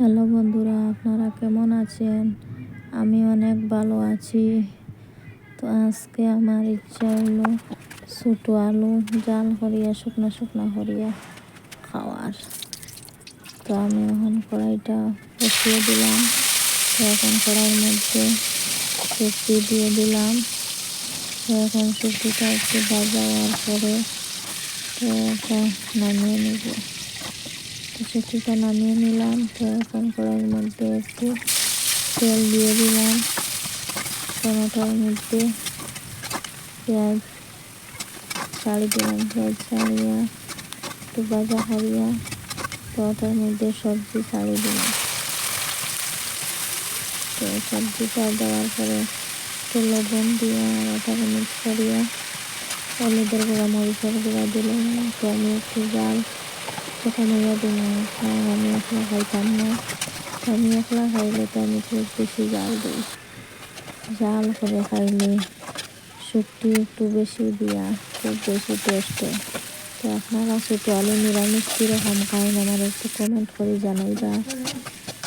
Hello বন্ধুরা, আপনারা কেমন আছেন? আমি অনেক ভালো আছি। তো আজকে আমার ইচ্ছা হলো ছোটো আলু, জাল করিয়া শুকনো শুকনো করিয়া খাওয়ার। তো আমি এখন কড়াইটা বসিয়ে দিলাম। তো এখন কড়াইয়ের মধ্যে সবজি দিয়ে দিলাম। তো এখন সবজিটা একটু ভাজা হওয়ার পরে তো নামিয়ে নেব। তো সবজিটা নামিয়ে নিলাম। তো কড়াইয়ের মধ্যে একটু তেল দিয়ে দিলাম। টমেটোর মধ্যে পেঁয়াজ ছাড়ি দিলাম। পেঁয়াজ ছাড়িয়া একটু ভাজা হারিয়া তো ওটার মধ্যে সবজি ছাড়ি দিলাম। তো সবজি সবজিটা দেওয়ার পরে একটু লবণ দিয়ে ওটাকে মিক্স করিয়া হলুদের গুঁড়া, মরিচের গুঁড়া দিলাম। তো আমি একটু জাল তখন হইয়া দিলাম কারণ আমি একলা খাইতাম না আমি একলা খাইলে তো আমি খুব বেশি জাল দিই জাল করে খাইলে শুক্তি একটু বেশি দিয়া খুব বেশি টেস্ট হয় তো আপনারা ছোটো আলু নিরামিষ কীরকম খান আমার একটু কমেন্ট করে জানাইবা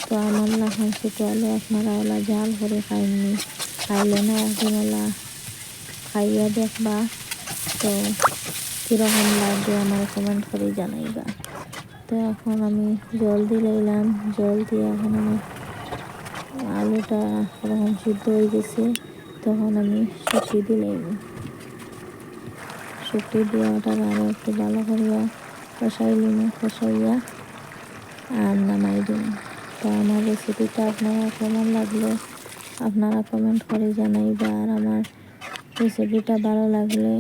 তো আমার লাখান ছোটো আলু আপনারা ওলা জাল করে খাইনি খাইলে না একদিন ওলা খাইয়া দেখবা তো কীরকম লাগবে আমার কমেন্ট করে জানাইবা। তো এখন আমি জল দিয়ে লইলাম। জল দিয়ে এখন আমি আলুটা ওরকম সিদ্ধ হয়ে গেছে, তখন আমি শুকি দিলাম শুকি দিয়ে ওটাকে আরও একটু ভালো করিয়া কষাই নিলাম কষাইয়া আর নামাই দিন তো আমার রেসিপিটা আপনারা কেমন লাগল? আপনারা কমেন্ট করে জানাইবা। আর আমার রেসিপিটা ভালো লাগলে